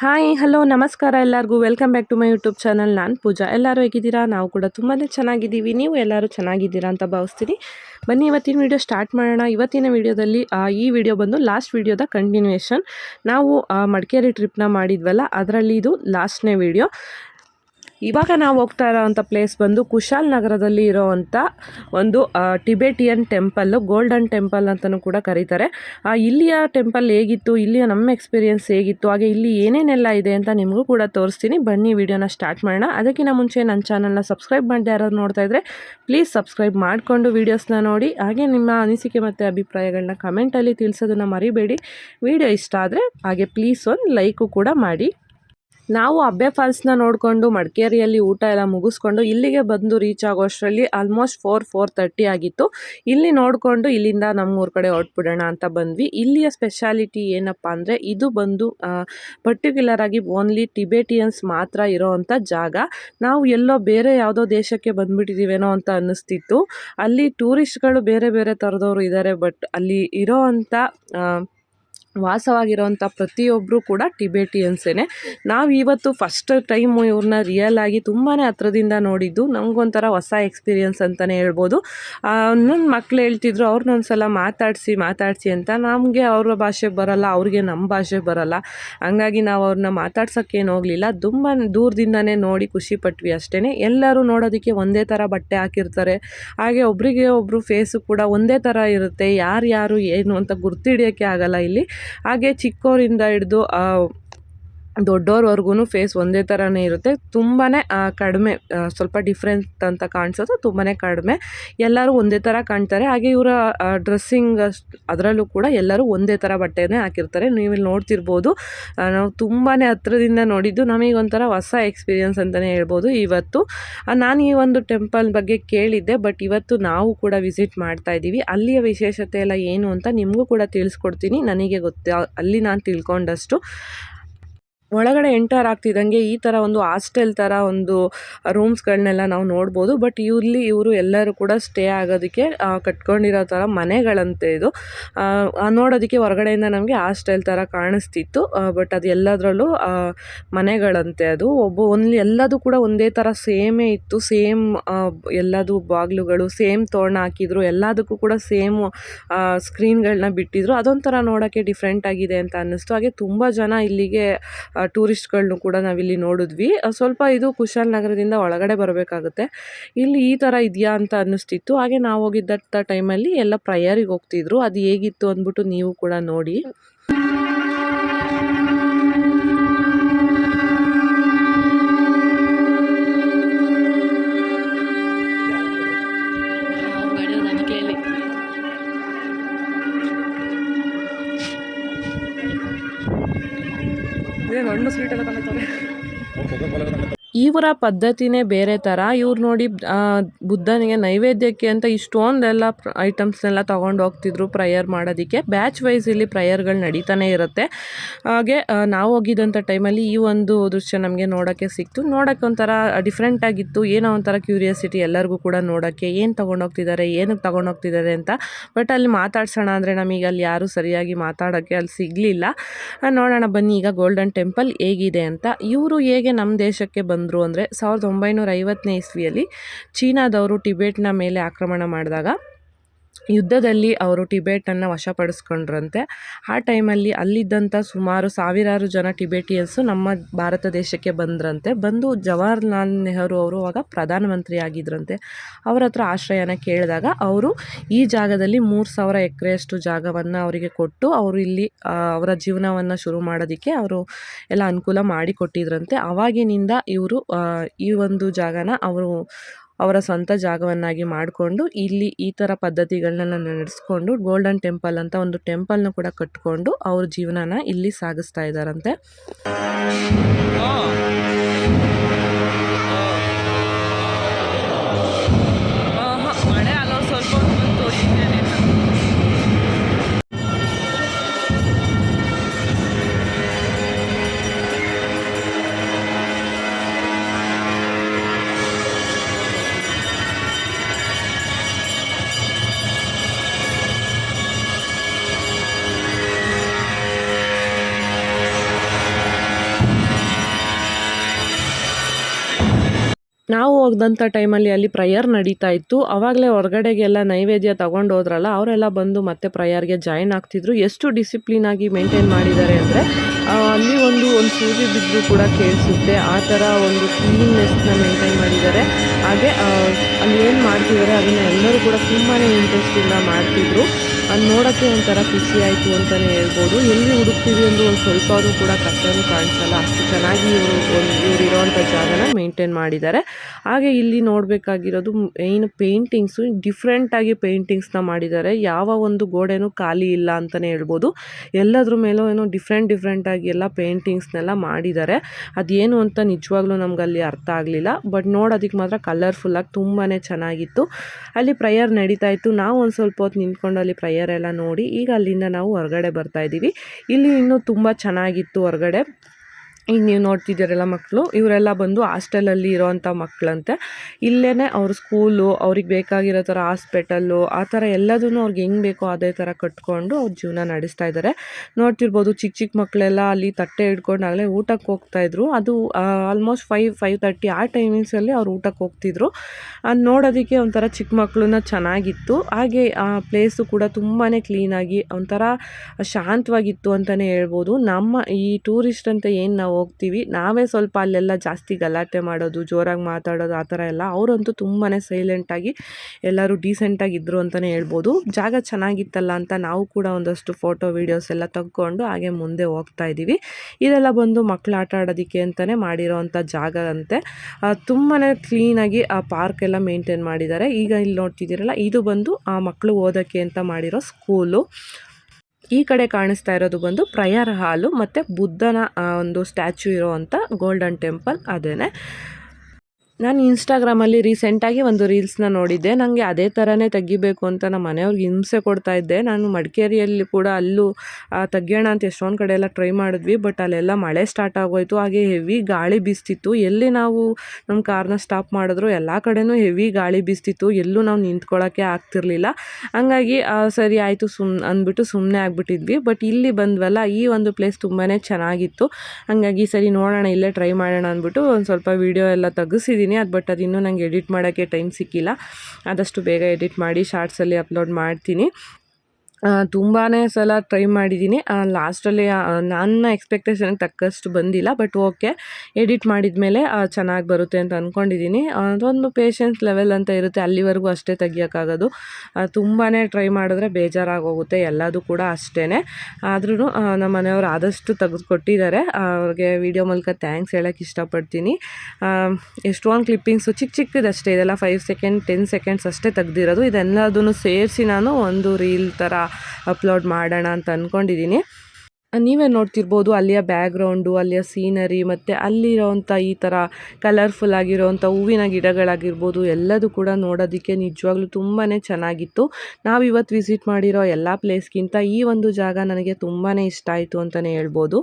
Hi hello ನಮಸ್ಕಾರ ಎಲ್ಲರಿಗೂ. Welcome back to my YouTube channel ನಾನು ಪೂಜಾ. ಎಲ್ಲರೂ ಹೇಗಿದ್ದೀರಾ? ನಾವು ಕೂಡ ತುಂಬಾ ಚೆನ್ನಾಗಿದ್ದೀವಿ. ನೀವು ಎಲ್ಲರೂ ಚೆನ್ನಾಗಿದ್ದೀರಾ ಅಂತ ಭಾವಿಸ್ತೀನಿ. ಬನ್ನಿ, ಇವತ್ತಿನ ವಿಡಿಯೋ ಸ್ಟಾರ್ಟ್ ಮಾಡೋಣ. ಇವತ್ತಿನ ವಿಡಿಯೋದಲ್ಲಿ ಈ ವಿಡಿಯೋ ಬಂದು ಲಾಸ್ಟ್ ವಿಡಿಯೋದ ಕಂಟಿನ್ಯೂಯೇಷನ್ ನಾವು ಮಡಿಕೇರಿ ಟ್ರಿಪ್ನ ಮಾಡಿದ್ವಲ್ಲ, ಅದರಲ್ಲಿ ಇದು ಲಾಸ್ಟ್ನೇ ವಿಡಿಯೋ ಇವಾಗ ನಾವು ಹೋಗ್ತಾ ಇರೋವಂಥ ಪ್ಲೇಸ್ ಬಂದು ಕುಶಾಲ್ ನಗರದಲ್ಲಿ ಇರೋವಂಥ ಒಂದು ಟಿಬೆಟಿಯನ್ ಟೆಂಪಲ್ಲು, ಗೋಲ್ಡನ್ ಟೆಂಪಲ್ ಅಂತಲೂ ಕೂಡ ಕರೀತಾರೆ. ಇಲ್ಲಿಯ ಟೆಂಪಲ್ ಹೇಗಿತ್ತು, ಇಲ್ಲಿಯ ನಮ್ಮ ಎಕ್ಸ್ಪೀರಿಯೆನ್ಸ್ ಹೇಗಿತ್ತು, ಹಾಗೆ ಇಲ್ಲಿ ಏನೇನೆಲ್ಲ ಇದೆ ಅಂತ ನಿಮಗೂ ಕೂಡ ತೋರಿಸ್ತೀನಿ. ಬನ್ನಿ, ವಿಡಿಯೋನ ಸ್ಟಾರ್ಟ್ ಮಾಡೋಣ. ಅದಕ್ಕಿಂತ ಮುಂಚೆ ನನ್ನ ಚಾನಲ್ನ ಸಬ್ಸ್ಕ್ರೈಬ್ ಮಾಡದೆ ಯಾರಾದ್ರು ನೋಡ್ತಾ ಇದ್ದರೆ ಪ್ಲೀಸ್ ಸಬ್ಸ್ಕ್ರೈಬ್ ಮಾಡಿಕೊಂಡು ವೀಡಿಯೋಸ್ನ ನೋಡಿ. ಹಾಗೆ ನಿಮ್ಮ ಅನಿಸಿಕೆ ಮತ್ತು ಅಭಿಪ್ರಾಯಗಳನ್ನ ಕಮೆಂಟಲ್ಲಿ ತಿಳಿಸೋದನ್ನು ಮರಿಬೇಡಿ. ವಿಡಿಯೋ ಇಷ್ಟ ಆದರೆ ಹಾಗೆ ಪ್ಲೀಸ್ ಒಂದು ಲೈಕು ಕೂಡ ಮಾಡಿ. ನಾವು ಅಬ್ಬೆ ಫಾಲ್ಸ್ನ ನೋಡಿಕೊಂಡು ಮಡಿಕೇರಿಯಲ್ಲಿ ಊಟ ಎಲ್ಲ ಮುಗಿಸ್ಕೊಂಡು ಇಲ್ಲಿಗೆ ಬಂದು ರೀಚ್ ಆಗೋಷ್ಟರಲ್ಲಿ ಆಲ್ಮೋಸ್ಟ್ ಫೋರ್ ಫೋರ್ ತರ್ಟಿ ಆಗಿತ್ತು. ಇಲ್ಲಿ ನೋಡಿಕೊಂಡು ಇಲ್ಲಿಂದ ನಮ್ಮ ಊರ ಕಡೆ ಹೊರಟ್ಬಿಡೋಣ ಅಂತ ಬಂದ್ವಿ. ಇಲ್ಲಿಯ ಸ್ಪೆಷಾಲಿಟಿ ಏನಪ್ಪ ಅಂದರೆ ಇದು ಬಂದು ಪರ್ಟಿಕ್ಯುಲರ್ ಆಗಿ ಓನ್ಲಿ ಟಿಬೇಟಿಯನ್ಸ್ ಮಾತ್ರ ಇರೋವಂಥ ಜಾಗ. ನಾವು ಎಲ್ಲೋ ಬೇರೆ ಯಾವುದೋ ದೇಶಕ್ಕೆ ಬಂದುಬಿಟ್ಟಿದ್ದೀವೇನೋ ಅಂತ ಅನ್ನಿಸ್ತಿತ್ತು. ಅಲ್ಲಿ ಟೂರಿಸ್ಟ್ಗಳು ಬೇರೆ ಬೇರೆ ಥರದವರು ಇದ್ದಾರೆ ಬಟ್ ಅಲ್ಲಿ ಇರೋ ವಾಸವಾಗಿರೋವಂಥ ಪ್ರತಿಯೊಬ್ಬರು ಕೂಡ ಟಿಬೇಟಿಯನ್ಸೇನೆ. ನಾವು ಇವತ್ತು ಫಸ್ಟ್ ಟೈಮು ಇವ್ರನ್ನ ರಿಯಲ್ ಆಗಿ ತುಂಬಾ ಹತ್ರದಿಂದ ನೋಡಿದ್ದು. ನಮಗೊಂಥರ ಹೊಸ ಎಕ್ಸ್ಪೀರಿಯನ್ಸ್ ಅಂತಲೇ ಹೇಳ್ಬೋದು. ನನ್ನ ಮಕ್ಳು ಹೇಳ್ತಿದ್ರು ಅವ್ರನ್ನ ಒಂದು ಸಲ ಮಾತಾಡಿಸಿ ಮಾತಾಡಿಸಿ ಅಂತ. ನಮಗೆ ಅವ್ರ ಭಾಷೆ ಬರಲ್ಲ, ಅವ್ರಿಗೆ ನಮ್ಮ ಭಾಷೆ ಬರಲ್ಲ. ಹಂಗಾಗಿ ನಾವು ಅವ್ರನ್ನ ಮಾತಾಡ್ಸೋಕ್ಕೇನು ಹೋಗಲಿಲ್ಲ. ತುಂಬ ದೂರದಿಂದನೇ ನೋಡಿ ಖುಷಿಪಟ್ವಿ ಅಷ್ಟೇ ಎಲ್ಲರೂ ನೋಡೋದಕ್ಕೆ ಒಂದೇ ಥರ ಬಟ್ಟೆ ಹಾಕಿರ್ತಾರೆ. ಹಾಗೆ ಒಬ್ಬರಿಗೆ ಒಬ್ಬರು ಫೇಸು ಕೂಡ ಒಂದೇ ಥರ ಇರುತ್ತೆ. ಯಾರು ಯಾರು ಏನು ಅಂತ ಗುರ್ತಿಡಿಯೋಕ್ಕೆ ಆಗಲ್ಲ ಇಲ್ಲಿ. ಹಾಗೆ ಚಿಕ್ಕವರಿಂದ ಹಿಡ್ದು ದೊಡ್ಡೋರ್ವರ್ಗು ಫೇಸ್ ಒಂದೇ ಥರನೇ ಇರುತ್ತೆ. ತುಂಬಾ ಕಡಿಮೆ ಸ್ವಲ್ಪ ಡಿಫ್ರೆನ್ಸ್ ಅಂತ ಕಾಣಿಸೋದು ತುಂಬಾ ಕಡಿಮೆ. ಎಲ್ಲರೂ ಒಂದೇ ಥರ ಕಾಣ್ತಾರೆ. ಹಾಗೆ ಇವರ ಡ್ರೆಸ್ಸಿಂಗ್ ಅದರಲ್ಲೂ ಕೂಡ ಎಲ್ಲರೂ ಒಂದೇ ಥರ ಬಟ್ಟೆನೇ ಹಾಕಿರ್ತಾರೆ. ನೀವು ಇಲ್ಲಿ ನೋಡ್ತಿರ್ಬೋದು. ನಾವು ತುಂಬಾ ಹತ್ರದಿಂದ ನೋಡಿದ್ದು ನಮಗೆ ಒಂಥರ ಹೊಸ ಎಕ್ಸ್ಪೀರಿಯನ್ಸ್ ಅಂತಲೇ ಹೇಳ್ಬೋದು ಇವತ್ತು. ನಾನು ಈ ಒಂದು ಟೆಂಪಲ್ ಬಗ್ಗೆ ಕೇಳಿದ್ದೆ ಬಟ್ ಇವತ್ತು ನಾವು ಕೂಡ ವಿಸಿಟ್ ಮಾಡ್ತಾ ಇದ್ದೀವಿ. ಅಲ್ಲಿಯ ವಿಶೇಷತೆ ಎಲ್ಲ ಏನು ಅಂತ ನಿಮಗೂ ಕೂಡ ತಿಳಿಸ್ಕೊಡ್ತೀನಿ. ನನಗೆ ಗೊತ್ತ, ಅಲ್ಲಿ ನಾನು ತಿಳ್ಕೊಂಡಷ್ಟು. ಒಳಗಡೆ ಎಂಟರ್ ಆಗ್ತಿದ್ದಂಗೆ ಈ ಥರ ಒಂದು ಹಾಸ್ಟೆಲ್ ಥರ ಒಂದು ರೂಮ್ಸ್ಗಳನ್ನೆಲ್ಲ ನಾವು ನೋಡ್ಬೋದು. ಬಟ್ ಇಲ್ಲಿ ಇವರು ಎಲ್ಲರೂ ಕೂಡ ಸ್ಟೇ ಆಗೋದಕ್ಕೆ ಕಟ್ಕೊಂಡಿರೋ ಥರ ಮನೆಗಳಂತೆ ಇದು. ನೋಡೋದಕ್ಕೆ ಹೊರಗಡೆಯಿಂದ ನಮಗೆ ಹಾಸ್ಟೆಲ್ ಥರ ಕಾಣಿಸ್ತಿತ್ತು. ಬಟ್ ಅದು ಎಲ್ಲದರಲ್ಲೂ ಮನೆಗಳಂತೆ ಅದು. ಒಬ್ಬ ಒಂದು, ಎಲ್ಲದೂ ಕೂಡ ಒಂದೇ ಥರ ಸೇಮೇ ಇತ್ತು. ಸೇಮ್ ಎಲ್ಲದು ಬಾಗಿಲುಗಳು, ಸೇಮ್ ತೋರಣ ಹಾಕಿದ್ರು. ಎಲ್ಲದಕ್ಕೂ ಕೂಡ ಸೇಮ್ ಸ್ಕ್ರೀನ್ಗಳನ್ನ ಬಿಟ್ಟಿದ್ರು. ಅದೊಂಥರ ನೋಡೋಕ್ಕೆ ಡಿಫ್ರೆಂಟ್ ಆಗಿದೆ ಅಂತ ಅನ್ನಿಸ್ತು. ಹಾಗೆ ತುಂಬ ಜನ ಇಲ್ಲಿಗೆ ಟೂರಿಸ್ಟ್ಗಳನ್ನೂ ಕೂಡ ನಾವಿಲ್ಲಿ ನೋಡಿದ್ವಿ. ಸ್ವಲ್ಪ ಇದು ಕುಶಾಲ್ ನಗರದಿಂದ ಒಳಗಡೆ ಬರಬೇಕಾಗುತ್ತೆ. ಇಲ್ಲಿ ಈ ಥರ ಇದೆಯಾ ಅಂತ ಅನ್ನಿಸ್ತಿತ್ತು. ಹಾಗೆ ನಾವು ಹೋಗಿದ್ದಂಥ ಟೈಮಲ್ಲಿ ಎಲ್ಲ ಪ್ರಯರಿಗೆ ಹೋಗ್ತಿದ್ರು. ಅದು ಹೇಗಿತ್ತು ಅಂದ್ಬಿಟ್ಟು ನೀವು ಕೂಡ ನೋಡಿ. ಹಣ್ಣು ಸ್ವೀಟ್ ಎಲ್ಲ ಇವರ ಪದ್ಧತಿನೇ ಬೇರೆ ಥರ ಇವ್ರು ನೋಡಿ ಬುದ್ಧನಿಗೆ ನೈವೇದ್ಯಕ್ಕೆ ಅಂತ ಇಷ್ಟೊಂದೆಲ್ಲ ಐಟಮ್ಸ್ನೆಲ್ಲ ತೊಗೊಂಡು ಹೋಗ್ತಿದ್ರು ಪ್ರಯರ್ ಮಾಡೋದಕ್ಕೆ. ಬ್ಯಾಚ್ ವೈಸ್ ಇಲ್ಲಿ ಪ್ರಯರ್ಗಳು ನಡೀತಾನೆ ಇರುತ್ತೆ. ಹಾಗೆ ನಾವು ಹೋಗಿದ್ದಂಥ ಟೈಮಲ್ಲಿ ಈ ಒಂದು ದೃಶ್ಯ ನಮಗೆ ನೋಡೋಕ್ಕೆ ಸಿಕ್ತು. ನೋಡೋಕ್ಕೆ ಒಂಥರ ಡಿಫ್ರೆಂಟ್ ಆಗಿತ್ತು. ಏನೋ ಒಂಥರ ಕ್ಯೂರಿಯಾಸಿಟಿ ಎಲ್ಲರಿಗೂ ಕೂಡ ನೋಡೋಕ್ಕೆ ಏನು ತೊಗೊಂಡೋಗ್ತಿದ್ದಾರೆ ಏನಕ್ಕೆ ತೊಗೊಂಡೋಗ್ತಿದ್ದಾರೆ ಅಂತ. ಬಟ್ ಅಲ್ಲಿ ಮಾತಾಡ್ಸೋಣ ಅಂದರೆ ನಮಗೆ ಅಲ್ಲಿ ಯಾರೂ ಸರಿಯಾಗಿ ಮಾತಾಡೋಕ್ಕೆ ಅಲ್ಲಿ ಸಿಗಲಿಲ್ಲ. ನೋಡೋಣ ಬನ್ನಿ, ಈಗ ಗೋಲ್ಡನ್ ಟೆಂಪಲ್ ಹೇಗಿದೆ ಅಂತ. ಇವರು ಹೇಗೆ ನಮ್ಮ ದೇಶಕ್ಕೆ ಬಂದರು ಅಂದರೆ ಸಾವಿರದ ಒಂಬೈನೂರ ಐವತ್ತನೇ ಇಸ್ವಿಯಲ್ಲಿ ಚೀನಾದವರು ಟಿಬೇಟ್ನ ಮೇಲೆ ಆಕ್ರಮಣ ಮಾಡಿದಾಗ ಯುದ್ಧದಲ್ಲಿ ಅವರು ಟಿಬೇಟನ್ನು ವಶಪಡಿಸ್ಕೊಂಡ್ರಂತೆ. ಆ ಟೈಮಲ್ಲಿ ಅಲ್ಲಿದ್ದಂಥ ಸುಮಾರು ಸಾವಿರಾರು ಜನ ಟಿಬೇಟಿಯನ್ಸು ನಮ್ಮ ಭಾರತ ದೇಶಕ್ಕೆ ಬಂದ್ರಂತೆ. ಬಂದು ಜವಾಹರ್ಲಾಲ್ ನೆಹರು ಅವರು ಆವಾಗ ಪ್ರಧಾನಮಂತ್ರಿ ಆಗಿದ್ರಂತೆ ಅವ್ರ ಹತ್ರ ಆಶ್ರಯನ ಕೇಳಿದಾಗ ಅವರು ಈ ಜಾಗದಲ್ಲಿ ಮೂರು ಸಾವಿರ ಎಕರೆಯಷ್ಟು ಜಾಗವನ್ನು ಅವರಿಗೆ ಕೊಟ್ಟು ಅವರು ಇಲ್ಲಿ ಅವರ ಜೀವನವನ್ನು ಶುರು ಮಾಡೋದಕ್ಕೆ ಅವರು ಎಲ್ಲ ಅನುಕೂಲ ಮಾಡಿಕೊಟ್ಟಿದ್ರಂತೆ. ಆವಾಗಿನಿಂದ ಇವರು ಈ ಒಂದು ಜಾಗನ ಅವರು ಅವರ ಸ್ವಂತ ಜಾಗವನ್ನಾಗಿ ಮಾಡಿಕೊಂಡು ಇಲ್ಲಿ ಈ ಥರ ಪದ್ಧತಿಗಳನ್ನ ನಡೆಸ್ಕೊಂಡು ಗೋಲ್ಡನ್ ಟೆಂಪಲ್ ಅಂತ ಒಂದು ಟೆಂಪಲ್ನ ಕೂಡ ಕಟ್ಕೊಂಡು ಅವ್ರ ಜೀವನನ ಇಲ್ಲಿ ಸಾಗಿಸ್ತಾ ಇದ್ದಾರಂತೆ. ನಾವು ಹೋಗ್ದಂಥ ಟೈಮಲ್ಲಿ ಅಲ್ಲಿ ಪ್ರಯರ್ ನಡೀತಾ ಇತ್ತು. ಅವಾಗಲೇ ಹೊರಗಡೆಗೆಲ್ಲ ನೈವೇದ್ಯ ತಗೊಂಡು ಹೋದ್ರಲ್ಲ, ಅವರೆಲ್ಲ ಬಂದು ಮತ್ತೆ ಪ್ರಯರ್ಗೆ ಜಾಯಿನ್ ಆಗ್ತಿದ್ರು. ಎಷ್ಟು ಡಿಸಿಪ್ಲಿನ್ ಆಗಿ ಮೇಂಟೈನ್ ಮಾಡಿದ್ದಾರೆ ಅಂದರೆ ಅಲ್ಲಿ ಒಂದು ಒಂದು ಸೂಜಿ ಬಿದ್ದು ಕೂಡ ಕೇಳಿಸುತ್ತೆ. ಆ ಥರ ಒಂದು ಕ್ಲೀನ್ನೆಸ್ನ ಮೇಂಟೈನ್ ಮಾಡಿದ್ದಾರೆ. ಹಾಗೆ ಅಲ್ಲಿ ಏನು ಮಾಡ್ತಿದ್ದಾರೆ, ಅದನ್ನು ಎಲ್ಲರೂ ಕೂಡ ತುಂಬಾ ಇಂಟ್ರೆಸ್ಟಿಂದ ಮಾಡ್ತಿದ್ರು. ಅದು ನೋಡೋಕ್ಕೆ ಒಂಥರ ಖುಷಿ ಆಯಿತು ಅಂತಲೇ ಹೇಳ್ಬೋದು. ಎಲ್ಲಿ ಹುಡುಕ್ತೀವಿ ಅಂದರೂ ಒಂದು ಸ್ವಲ್ಪನೂ ಕೂಡ ಕಷ್ಟನೂ ಕಾಣಿಸಲ್ಲ. ಅಷ್ಟು ಚೆನ್ನಾಗಿ ಇವರು ಒಂದು ಇವ್ರು ಇರೋವಂಥ ಜಾಗನ ಮೇಂಟೈನ್ ಮಾಡಿದ್ದಾರೆ. ಹಾಗೆ ಇಲ್ಲಿ ನೋಡಬೇಕಾಗಿರೋದು ಮೇಯ್ನ್ ಪೇಂಟಿಂಗ್ಸು ಡಿಫ್ರೆಂಟಾಗಿ ಪೇಂಟಿಂಗ್ಸ್ನ ಮಾಡಿದ್ದಾರೆ. ಯಾವ ಒಂದು ಗೋಡೆನೂ ಖಾಲಿ ಇಲ್ಲ ಅಂತಲೇ ಹೇಳ್ಬೋದು. ಎಲ್ಲದ್ರ ಮೇಲೂ ಏನೋ ಡಿಫ್ರೆಂಟ್ ಡಿಫ್ರೆಂಟಾಗಿ ಎಲ್ಲ ಪೇಂಟಿಂಗ್ಸ್ನೆಲ್ಲ ಮಾಡಿದ್ದಾರೆ. ಅದೇನು ಅಂತ ನಿಜವಾಗ್ಲೂ ನಮ್ಗೆ ಅಲ್ಲಿ ಅರ್ಥ ಆಗಲಿಲ್ಲ. ಬಟ್ ನೋಡೋದಕ್ಕೆ ಮಾತ್ರ ಕಲರ್ಫುಲ್ಲಾಗಿ ತುಂಬಾ ಚೆನ್ನಾಗಿತ್ತು. ಅಲ್ಲಿ ಪ್ರೇಯರ್ ನಡೀತಾ ಇತ್ತು. ನಾವು ಒಂದು ಸ್ವಲ್ಪ ಹೊತ್ತು ನಿಂತ್ಕೊಂಡು ಅಲ್ಲಿ ಪ್ರಯರ್ ಎಲ್ಲ ನೋಡಿ ಈಗ ಅಲ್ಲಿಂದ ನಾವು ಹೊರಗಡೆ ಬರ್ತಾ ಇದ್ದೀವಿ. ಇಲ್ಲಿ ಇನ್ನೂ ತುಂಬ ಚೆನ್ನಾಗಿತ್ತು ಹೊರಗಡೆ. ಈಗ ನೀವು ನೋಡ್ತಿದ್ದೀರಲ್ಲ ಮಕ್ಕಳು ಇವರೆಲ್ಲ ಬಂದು ಹಾಸ್ಟೆಲಲ್ಲಿ ಇರೋವಂಥ ಮಕ್ಕಳಂತೆ ಇಲ್ಲೇ ಅವ್ರ ಸ್ಕೂಲು ಅವ್ರಿಗೆ ಬೇಕಾಗಿರೋ ಥರ ಹಾಸ್ಪಿಟಲ್ಲು ಆ ಥರ ಎಲ್ಲದನ್ನು ಅವ್ರಿಗೆ ಹೆಂಗೆ ಬೇಕೋ ಅದೇ ಥರ ಕಟ್ಕೊಂಡು ಅವ್ರ ಜೀವನ ನಡೆಸ್ತಾ ಇದ್ದಾರೆ ನೋಡ್ತಿರ್ಬೋದು ಚಿಕ್ಕ ಚಿಕ್ಕ ಮಕ್ಕಳೆಲ್ಲ ಅಲ್ಲಿ ತಟ್ಟೆ ಹಿಡ್ಕೊಂಡು ಆಗಲೇ ಊಟಕ್ಕೆ ಹೋಗ್ತಾಯಿದ್ರು ಅದು ಆಲ್ಮೋಸ್ಟ್ ಫೈವ್ ಫೈವ್ ತರ್ಟಿ ಆ ಟೈಮಿಂಗ್ಸಲ್ಲಿ ಅವ್ರು ಊಟಕ್ಕೆ ಹೋಗ್ತಿದ್ರು. ಅದು ನೋಡೋದಕ್ಕೆ ಒಂಥರ ಚಿಕ್ಕ ಮಕ್ಕಳನ್ನ ಚೆನ್ನಾಗಿತ್ತು. ಹಾಗೆ, ಆ ಪ್ಲೇಸು ಕೂಡ ತುಂಬಾ ಕ್ಲೀನಾಗಿ ಒಂಥರ ಶಾಂತವಾಗಿತ್ತು ಅಂತಲೇ ಹೇಳ್ಬೋದು. ನಮ್ಮ ಈ ಟೂರಿಸ್ಟ್ ಅಂತ ಏನು ಹೋಗ್ತೀವಿ. ನಾವೇ ಸ್ವಲ್ಪ ಅಲ್ಲೆಲ್ಲ ಜಾಸ್ತಿ ಗಲಾಟೆ ಮಾಡೋದು, ಜೋರಾಗಿ ಮಾತಾಡೋದು, ಆ ಥರ ಎಲ್ಲ ಅವರಂತೂ ತುಂಬಾ ಸೈಲೆಂಟಾಗಿ ಎಲ್ಲರೂ ಡೀಸೆಂಟಾಗಿ ಇದ್ದರು ಅಂತಲೇ ಹೇಳ್ಬೋದು. ಜಾಗ ಚೆನ್ನಾಗಿತ್ತಲ್ಲ ಅಂತ ನಾವು ಕೂಡ ಒಂದಷ್ಟು ಫೋಟೋ ವೀಡಿಯೋಸ್ ಎಲ್ಲ ತಗೊಂಡು ಹಾಗೆ ಮುಂದೆ ಹೋಗ್ತಾ ಇದ್ದೀವಿ. ಇದೆಲ್ಲ ಬಂದು ಮಕ್ಕಳು ಆಟ ಆಡೋದಕ್ಕೆ ಅಂತಲೇ ಮಾಡಿರೋವಂಥ ಜಾಗ ಅಂತೆ. ತುಂಬಾ ಕ್ಲೀನಾಗಿ ಆ ಪಾರ್ಕ್ ಎಲ್ಲ ಮೇಂಟೈನ್ ಮಾಡಿದ್ದಾರೆ. ಈಗ ಇಲ್ಲಿ ನೋಡ್ತಿದ್ದೀರಲ್ಲ, ಇದು ಬಂದು ಆ ಮಕ್ಕಳು ಓದೋಕ್ಕೆ ಅಂತ ಮಾಡಿರೋ ಸ್ಕೂಲು ಈ ಕಡೆ ಕಾಣಿಸ್ತಾ ಇರೋದು ಬಂದು ಪ್ರಯರ್ ಹಾಲು, ಮತ್ತು ಬುದ್ಧನ ಒಂದು ಸ್ಟ್ಯಾಚ್ಯೂ ಇರೋವಂಥ ಗೋಲ್ಡನ್ ಟೆಂಪಲ್ ಅದೇನೆ. ನಾನು ಇನ್ಸ್ಟಾಗ್ರಾಮಲ್ಲಿ ರೀಸೆಂಟಾಗಿ ಒಂದು ರೀಲ್ಸ್ನ ನೋಡಿದ್ದೆ. ನನಗೆ ಅದೇ ಥರನೇ ತೆಗಿಬೇಕು ಅಂತ ನಮ್ಮ ಮನೆಯವ್ರಿಗೆ ಹಿಂಸೆ ಕೊಡ್ತಾ ಇದ್ದೆ. ನಾನು ಮಡಿಕೇರಿಯಲ್ಲಿ ಕೂಡ ಅಲ್ಲೂ ತೆಗಿಯೋಣ ಅಂತ ಎಷ್ಟೊಂದು ಕಡೆ ಎಲ್ಲ ಟ್ರೈ ಮಾಡಿದ್ವಿ. ಬಟ್ ಅಲ್ಲೆಲ್ಲ ಮಳೆ ಸ್ಟಾರ್ಟ್ ಆಗೋಯ್ತು. ಹಾಗೆ ಹೆವಿ ಗಾಳಿ ಬೀಸ್ತಿತ್ತು. ಎಲ್ಲಿ ನಾವು ನಮ್ಮ ಕಾರ್ನ ಸ್ಟಾಪ್ ಮಾಡಿದ್ರು ಎಲ್ಲ ಕಡೆನೂ ಹೆವಿ ಗಾಳಿ ಬೀಸ್ತಿತ್ತು. ಎಲ್ಲೂ ನಾವು ನಿಂತ್ಕೊಳ್ಳೋಕ್ಕೆ ಆಗ್ತಿರ್ಲಿಲ್ಲ. ಹಂಗಾಗಿ ಸರಿ ಆಯಿತು ಸುಮ್, ಅಂದ್ಬಿಟ್ಟು ಸುಮ್ಮನೆ ಆಗಿಬಿಟ್ಟಿದ್ವಿ. ಬಟ್ ಇಲ್ಲಿ ಬಂದ್ವಲ್ಲ, ಈ ಒಂದು ಪ್ಲೇಸ್ ತುಂಬಾ ಚೆನ್ನಾಗಿತ್ತು. ಹಂಗಾಗಿ ಸರಿ ನೋಡೋಣ, ಇಲ್ಲೇ ಟ್ರೈ ಮಾಡೋಣ ಅಂದ್ಬಿಟ್ಟು ಒಂದು ಸ್ವಲ್ಪ ವೀಡಿಯೋ ಎಲ್ಲ ತೆಗೆಸಿದ್ದೀನಿ ಅದು ಬಟ್ ಅದು ನನಗೆ ನಂಗೆ ಎಡಿಟ್ ಮಾಡೋಕ್ಕೆ ಟೈಮ್ ಸಿಕ್ಕಿಲ್ಲ. ಆದಷ್ಟು ಬೇಗ ಎಡಿಟ್ ಮಾಡಿ ಶಾರ್ಟ್ಸಲ್ಲಿ ಅಪ್ಲೋಡ್ ಮಾಡ್ತೀನಿ. ತುಂಬಾ ಸಲ ಟ್ರೈ ಮಾಡಿದ್ದೀನಿ ಲಾಸ್ಟಲ್ಲಿ ನನ್ನ ಎಕ್ಸ್ಪೆಕ್ಟೇಷನ್ಗೆ ತಕ್ಕಷ್ಟು ಬಂದಿಲ್ಲ ಬಟ್ ಓಕೆ ಎಡಿಟ್ ಮಾಡಿದ ಮೇಲೆ ಚೆನ್ನಾಗಿ ಬರುತ್ತೆ ಅಂತ ಅಂದ್ಕೊಂಡಿದ್ದೀನಿ ಅದೊಂದು ಪೇಷನ್ಸ್ ಲೆವೆಲ್ ಅಂತ ಇರುತ್ತೆ. ಅಲ್ಲಿವರೆಗೂ ಅಷ್ಟೇ ತೆಗಿಯೋಕ್ಕಾಗೋದು. ತುಂಬಾ ಟ್ರೈ ಮಾಡಿದ್ರೆ ಬೇಜಾರಾಗೋಗುತ್ತೆ, ಎಲ್ಲದೂ ಕೂಡ ಅಷ್ಟೇ ಆದ್ರೂ ನಮ್ಮ ಮನೆಯವರು ಆದಷ್ಟು ತೆಗೆದುಕೊಟ್ಟಿದ್ದಾರೆ. ಅವ್ರಿಗೆ ವಿಡಿಯೋ ಮೂಲಕ ಥ್ಯಾಂಕ್ಸ್ ಹೇಳೋಕ್ಕೆ ಇಷ್ಟಪಡ್ತೀನಿ. ಎಷ್ಟೊಂದು ಕ್ಲಿಪ್ಪಿಂಗ್ಸು ಚಿಕ್ಕ ಅಷ್ಟೇ. ಇದೆಲ್ಲ ಫೈವ್ ಸೆಕೆಂಡ್ ಟೆನ್ ಸೆಕೆಂಡ್ಸ್ ಅಷ್ಟೇ ತೆಗ್ದಿರೋದು. ಇದೆಲ್ಲದನ್ನು ಸೇರಿಸಿ ನಾನು ಒಂದು ರೀಲ್ ಥರ ಅಪ್ಲೋಡ್ ಮಾಡೋಣ ಅಂತ ಅಂದ್ಕೊಂಡಿದ್ದೀನಿ ನೀವೇ ನೋಡ್ತಿರ್ಬೋದು ಅಲ್ಲಿಯ ಬ್ಯಾಗ್ರೌಂಡು, ಅಲ್ಲಿಯ ಸೀನರಿ ಮತ್ತು ಅಲ್ಲಿರೋವಂಥ ಈ ಥರ ಕಲರ್ಫುಲ್ ಆಗಿರೋವಂಥ ಹೂವಿನ ಗಿಡಗಳಾಗಿರ್ಬೋದು ಎಲ್ಲದೂ ಕೂಡ ನೋಡೋದಕ್ಕೆ ನಿಜವಾಗ್ಲೂ ತುಂಬಾ ಚೆನ್ನಾಗಿತ್ತು. ನಾವು ಇವತ್ತು ವಿಸಿಟ್ ಮಾಡಿರೋ ಎಲ್ಲ ಪ್ಲೇಸ್ಗಿಂತ ಈ ಒಂದು ಜಾಗ ನನಗೆ ತುಂಬಾ ಇಷ್ಟ ಆಯಿತು ಅಂತಲೇ ಹೇಳ್ಬೋದು.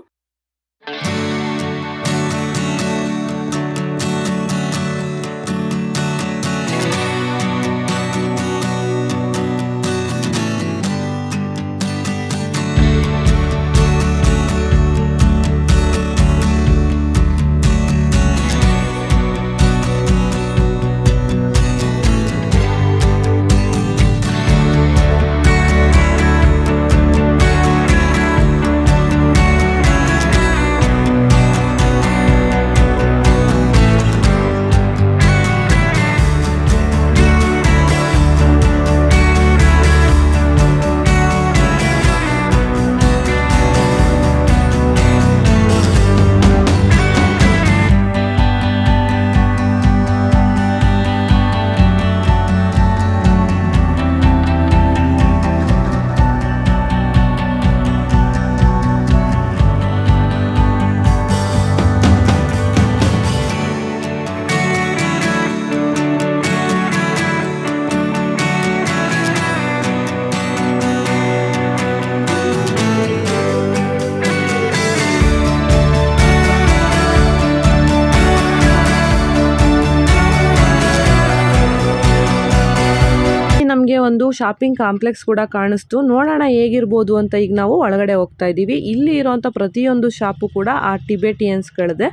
ಶಾಪಿಂಗ್ ಕಾಂಪ್ಲೆಕ್ಸ್ ಕೂಡ ಕಾಣಿಸ್ತು. ನೋಡೋಣ ಹೇಗಿರ್ಬೋದು ಅಂತ ಈಗ ನಾವು ಒಳಗಡೆ ಹೋಗ್ತಾ ಇದ್ದೀವಿ. ಇಲ್ಲಿ ಇರೋವಂಥ ಪ್ರತಿಯೊಂದು ಶಾಪು ಕೂಡ ಆ ಟಿಬೆಟಿಯನ್ಸ್ಗಳದೆ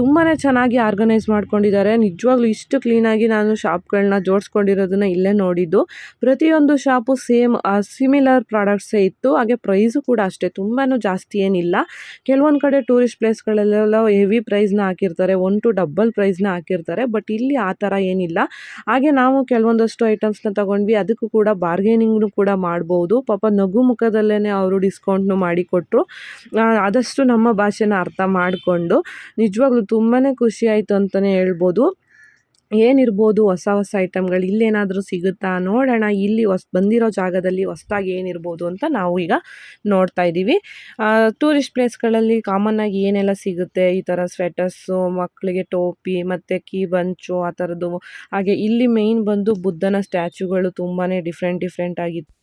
ತುಂಬಾ ಚೆನ್ನಾಗಿ ಆರ್ಗನೈಸ್ ಮಾಡ್ಕೊಂಡಿದ್ದಾರೆ. ನಿಜವಾಗ್ಲೂ ಇಷ್ಟು ಕ್ಲೀನಾಗಿ ನಾನು ಶಾಪ್ಗಳನ್ನ ಜೋಡಿಸ್ಕೊಂಡಿರೋದನ್ನ ಇಲ್ಲೇ ನೋಡಿದ್ದು. ಪ್ರತಿಯೊಂದು ಶಾಪು ಸೇಮ್ ಸಿಮಿಲರ್ ಪ್ರಾಡಕ್ಟ್ಸೇ ಇತ್ತು. ಹಾಗೆ ಪ್ರೈಸು ಕೂಡ ಅಷ್ಟೇ. ತುಂಬಾ ಜಾಸ್ತಿ ಏನಿಲ್ಲ. ಕೆಲವೊಂದು ಕಡೆ ಟೂರಿಸ್ಟ್ ಪ್ಲೇಸ್ಗಳಲ್ಲೆಲ್ಲ ಹೆವಿ ಪ್ರೈಸ್ನ ಹಾಕಿರ್ತಾರೆ. ಒನ್ ಟು ಡಬಲ್ ಪ್ರೈಸ್ನ ಹಾಕಿರ್ತಾರೆ. ಬಟ್ ಇಲ್ಲಿ ಆ ಥರ ಏನಿಲ್ಲ. ಹಾಗೆ ನಾವು ಕೆಲವೊಂದಷ್ಟು ಐಟಮ್ಸ್ನ ತಗೊಂಡ್ವಿ. ಅದಕ್ಕೂ ಕೂಡ ಬಾರ್ಗೇನಿಂಗ್ನು ಕೂಡ ಮಾಡ್ಬೋದು. ಪಾಪ ನಗು ಮುಖದಲ್ಲೇ ಅವರು ಡಿಸ್ಕೌಂಟ್ನು ಮಾಡಿಕೊಟ್ರು ಆದಷ್ಟು ನಮ್ಮ ಭಾಷೆನ ಅರ್ಥ ಮಾಡಿಕೊಂಡು ನಿಜವಾಗ್ಲೂ ತುಂಬಾ ಖುಷಿ ಆಯಿತು ಅಂತಲೇ ಹೇಳ್ಬೋದು. ಏನಿರ್ಬೋದು ಹೊಸ ಹೊಸ ಐಟಮ್ಗಳು ಇಲ್ಲೇನಾದರೂ ಸಿಗುತ್ತಾ ನೋಡೋಣ. ಇಲ್ಲಿ ಹೊಸ, ಬಂದಿರೋ ಜಾಗದಲ್ಲಿ ಹೊಸ್ದಾಗಿ ಏನಿರ್ಬೋದು ಅಂತ ನಾವು ಈಗ ನೋಡ್ತಾ ಇದ್ದೀವಿ. ಟೂರಿಸ್ಟ್ ಪ್ಲೇಸ್ಗಳಲ್ಲಿ ಕಾಮನ್ನಾಗಿ ಏನೆಲ್ಲ ಸಿಗುತ್ತೆ? ಈ ಥರ ಸ್ವೆಟರ್ಸು ಮಕ್ಕಳಿಗೆ ಟೋಪಿ, ಮತ್ತು ಕೀ ಬಂಚು, ಆ ಥರದ್ದು ಹಾಗೆ ಇಲ್ಲಿ ಮೇಯ್ನ್ ಬಂದು ಬುದ್ಧನ ಸ್ಟ್ಯಾಚುಗಳು ತುಂಬಾ ಡಿಫ್ರೆಂಟ್ ಡಿಫ್ರೆಂಟ್ ಆಗಿತ್ತು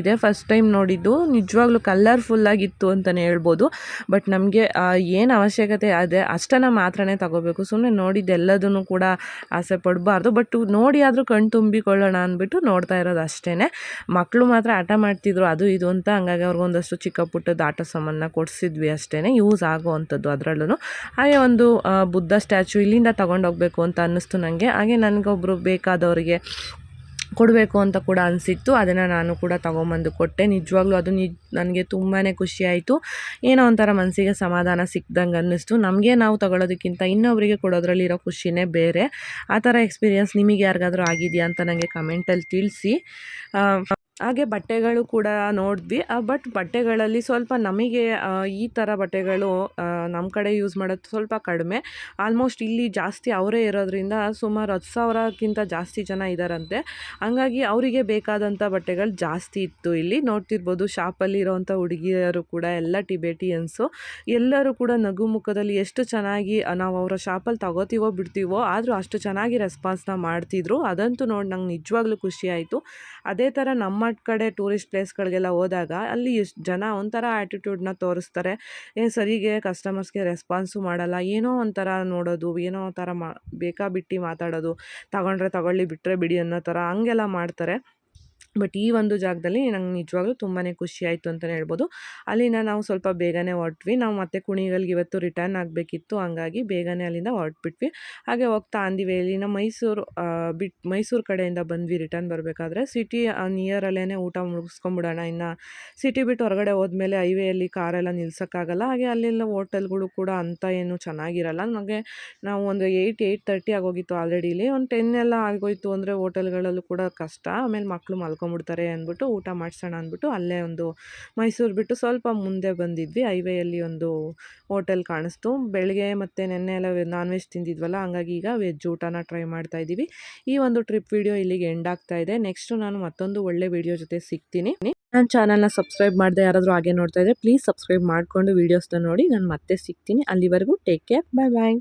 ಇದೇ. ಫಸ್ಟ್ ಟೈಮ್ ನೋಡಿದ್ದು. ನಿಜವಾಗ್ಲೂ ಕಲರ್ಫುಲ್ಲಾಗಿತ್ತು ಅಂತಲೇ ಹೇಳ್ಬೋದು. ಬಟ್ ನಮಗೆ ಏನು ಅವಶ್ಯಕತೆ ಅದೇ, ಅಷ್ಟನ್ನು ಮಾತ್ರನೇ ತಗೋಬೇಕು. ಸುಮ್ಮನೆ ನೋಡಿದ್ದೆಲ್ಲದನ್ನು ಕೂಡ ಆಸೆ ಪಡಬಾರ್ದು. ಬಟ್ ನೋಡಿ ಆದರೂ ಕಣ್ಣು ತುಂಬಿಕೊಳ್ಳೋಣ ಅಂದ್ಬಿಟ್ಟು ನೋಡ್ತಾ ಇರೋದು ಅಷ್ಟೇ ಮಕ್ಕಳು ಮಾತ್ರ ಆಟ ಮಾಡ್ತಿದ್ರು, ಅದು ಇದು ಅಂತ. ಹಂಗಾಗಿ ಅವ್ರಿಗೊಂದಷ್ಟು ಚಿಕ್ಕ ಪುಟ್ಟದ ಆಟ ಸಾಮಾನ ಕೊಡಿಸಿದ್ವಿ ಅಷ್ಟೇ ಯೂಸ್ ಆಗೋವಂಥದ್ದು ಅದರಲ್ಲೂ ಹಾಗೆ ಒಂದು ಬುದ್ಧ ಸ್ಟ್ಯಾಚು ಇಲ್ಲಿಂದ ತೊಗೊಂಡೋಗ್ಬೇಕು ಅಂತ ಅನ್ನಿಸ್ತು ನನಗೆ ಹಾಗೆ ನನಗೊಬ್ಬರು ಬೇಕಾದವರಿಗೆ ಕೊಡಬೇಕು ಅಂತ ಕೂಡ ಅನಿಸಿತ್ತು. ಅದನ್ನು ನಾನು ಕೂಡ ತೊಗೊಂಬಂದು ಕೊಟ್ಟೆ. ನಿಜವಾಗ್ಲೂ ಅದು ನಿಜ, ನನಗೆ ತುಂಬಾ ಖುಷಿಯಾಯಿತು ಏನೋ ಒಂಥರ ಮನಸ್ಸಿಗೆ ಸಮಾಧಾನ ಸಿಕ್ದಂಗೆ ಅನ್ನಿಸ್ತು. ನಮಗೆ ನಾವು ತಗೊಳ್ಳೋದಕ್ಕಿಂತ ಇನ್ನೊಬ್ಬರಿಗೆ ಕೊಡೋದ್ರಲ್ಲಿರೋ ಖುಷಿನೇ ಬೇರೆ. ಆ ಥರ ಎಕ್ಸ್ಪೀರಿಯನ್ಸ್ ನಿಮಗೆ ಯಾರಿಗಾದರೂ ಆಗಿದೆಯಾ ಅಂತ ನನಗೆ ಕಮೆಂಟಲ್ಲಿ ತಿಳಿಸಿ. ಹಾಗೆ ಬಟ್ಟೆಗಳು ಕೂಡ ನೋಡಿದ್ವಿ. ಬಟ್ ಬಟ್ಟೆಗಳಲ್ಲಿ ಸ್ವಲ್ಪ ನಮಗೆ ಈ ಥರ ಬಟ್ಟೆಗಳು ನಮ್ಮ ಕಡೆ ಯೂಸ್ ಮಾಡೋದು ಸ್ವಲ್ಪ ಕಡಿಮೆ. ಆಲ್ಮೋಸ್ಟ್ ಇಲ್ಲಿ ಜಾಸ್ತಿ ಅವರೇ ಇರೋದ್ರಿಂದ ಸುಮಾರು ಹತ್ತು ಸಾವಿರಕ್ಕಿಂತ ಜಾಸ್ತಿ ಜನ ಇದ್ದಾರಂತೆ ಹಂಗಾಗಿ ಅವರಿಗೆ ಬೇಕಾದಂಥ ಬಟ್ಟೆಗಳು ಜಾಸ್ತಿ ಇತ್ತು ಇಲ್ಲಿ. ನೋಡ್ತಿರ್ಬೋದು ಶಾಪಲ್ಲಿ ಇರೋವಂಥ ಹುಡುಗಿಯರು ಕೂಡ ಎಲ್ಲ ಟಿಬೇಟಿಯನ್ಸು. ಎಲ್ಲರೂ ಕೂಡ ನಗು ಮುಖದಲ್ಲಿ ಎಷ್ಟು ಚೆನ್ನಾಗಿ ನಾವು ಅವರ ಶಾಪಲ್ಲಿ ತಗೋತೀವೋ ಬಿಡ್ತೀವೋ, ಆದರೂ ಅಷ್ಟು ಚೆನ್ನಾಗಿ ರೆಸ್ಪಾನ್ಸ್ನ ಮಾಡ್ತಿದ್ರು. ಅದಂತೂ ನೋಡಿ ನಂಗೆ ನಿಜವಾಗ್ಲೂ ಖುಷಿ ಆಯಿತು. ಅದೇ ಥರ ನಮ್ಮ ಕಡೆ ಟೂರಿಸ್ಟ್ ಪ್ಲೇಸ್ಗಳಿಗೆಲ್ಲ ಹೋದಾಗ ಅಲ್ಲಿ ಎಷ್ಟು ಜನ ಒಂಥರ ಆ್ಯಟಿಟ್ಯೂಡ್ನ ತೋರಿಸ್ತಾರೆ. ಏ, ಸರಿಗೆ ಕಸ್ಟಮರ್ಸ್ಗೆ ರೆಸ್ಪಾನ್ಸು ಮಾಡಲ್ಲ. ಏನೋ ಒಂಥರ ನೋಡೋದು, ಏನೋ ಒಂಥರ ಮಾ, ಬೇಕಾಬಿಟ್ಟಿ ಮಾತಾಡೋದು. ತಗೊಂಡ್ರೆ ತಗೊಳ್ಳಿ ಬಿಟ್ಟರೆ ಬಿಡಿ ಅನ್ನೋ ಥರ ಹಂಗೆಲ್ಲ ಮಾಡ್ತಾರೆ. ಬಟ್ ಈ ಒಂದು ಜಾಗದಲ್ಲಿ ನಂಗೆ ನಿಜವಾಗ್ಲೂ ತುಂಬಾ ಖುಷಿ ಆಯಿತು ಅಂತಲೇ ಹೇಳ್ಬೋದು. ಅಲ್ಲಿನ ನಾವು ಸ್ವಲ್ಪ ಬೇಗನೆ ಹೊರಟ್ವಿ. ನಾವು ಮತ್ತೆ ಕುಣಿಗಲ್ಗೆ ಇವತ್ತು ರಿಟರ್ನ್ ಆಗಬೇಕಿತ್ತು. ಹಂಗಾಗಿ ಬೇಗನೆ ಅಲ್ಲಿಂದ ಹೊರಟ್ಬಿಟ್ವಿ. ಹಾಗೆ ಹೋಗ್ತಾ ಅಂದಿವಿ ಇಲ್ಲಿನ ಮೈಸೂರು ಬಿಟ್, ಮೈಸೂರು ಕಡೆಯಿಂದ ಬಂದ್ವಿ ರಿಟರ್ನ್ ಬರಬೇಕಾದ್ರೆ. ಸಿಟಿ ನಿಯರಲ್ಲೇ ಊಟ ಮುಗಿಸ್ಕೊಂಬಿಡೋಣ. ಇನ್ನು ಸಿಟಿ ಬಿಟ್ಟು ಹೊರಗಡೆ ಹೋದ್ಮೇಲೆ ಹೈವೇಯಲ್ಲಿ ಕಾರೆಲ್ಲ ನಿಲ್ಸೋಕ್ಕಾಗಲ್ಲ. ಹಾಗೆ ಅಲ್ಲೆಲ್ಲ ಹೋಟೆಲ್ಗಳು ಕೂಡ ಅಂತ ಏನು ಚೆನ್ನಾಗಿರಲ್ಲ. ನಮಗೆ ನಾವು ಒಂದು ಏಯ್ಟ್ ಏಯ್ಟ್ ತರ್ಟಿ ಆಗೋಗಿತ್ತು ಆಲ್ರೆಡಿ ಇಲ್ಲಿ. ಒಂದು ಟೆನ್ ಎಲ್ಲ ಆಗೋಯ್ತು ಅಂದರೆ ಹೋಟೆಲ್ಗಳಲ್ಲೂ ಕೂಡ ಕಷ್ಟ. ಆಮೇಲೆ ಮಕ್ಕಳು ಮಲ್ಕೊಂಬಿಡ್ತಾರೆ ಅಂದ್ಬಿಟ್ಟು ಊಟ ಮಾಡಿಸೋಣ ಅಂದ್ಬಿಟ್ಟು ಅಲ್ಲೇ ಒಂದು ಮೈಸೂರು ಬಿಟ್ಟು ಸ್ವಲ್ಪ ಮುಂದೆ ಬಂದಿದ್ವಿ. ಹೈವೇಯಲ್ಲಿ ಒಂದು ಹೋಟೆಲ್ ಕಾಣಿಸ್ತು. ಬೆಳಗ್ಗೆ ಮತ್ತು ನೆನ್ನೆ ಎಲ್ಲ ನಾನ್ ವೆಜ್ ತಿಂದಿದ್ವಲ್ಲ, ಹಂಗಾಗಿ ಈಗ ವೆಜ್ ಊಟನ ಟ್ರೈ ಮಾಡ್ತಾ ಇದ್ದೀವಿ. ಈ ಒಂದು ಟ್ರಿಪ್ ವಿಡಿಯೋ ಇಲ್ಲಿಗೆ ಎಂಡ್ ಆಗ್ತಾ ಇದೆ. ನೆಕ್ಸ್ಟು ನಾನು ಮತ್ತೊಂದು ಒಳ್ಳೆ ವಿಡಿಯೋ ಜೊತೆ ಸಿಗ್ತೀನಿ. ನನ್ನ ಚಾನಲ್ನ ಸಬ್ಸ್ಕ್ರೈಬ್ ಮಾಡದೆ ಯಾರಾದರೂ ಹಾಗೆ ನೋಡ್ತಾ ಇದ್ದರೆ ಪ್ಲೀಸ್ ಸಬ್ಸ್ಕ್ರೈಬ್ ಮಾಡಿಕೊಂಡು ವೀಡಿಯೋಸ್ನ ನೋಡಿ. ನಾನು ಮತ್ತೆ ಸಿಗ್ತೀನಿ. ಅಲ್ಲಿವರೆಗೂ ಟೇಕ್ ಕೇರ್. ಬಾಯ್ ಬಾಯ್.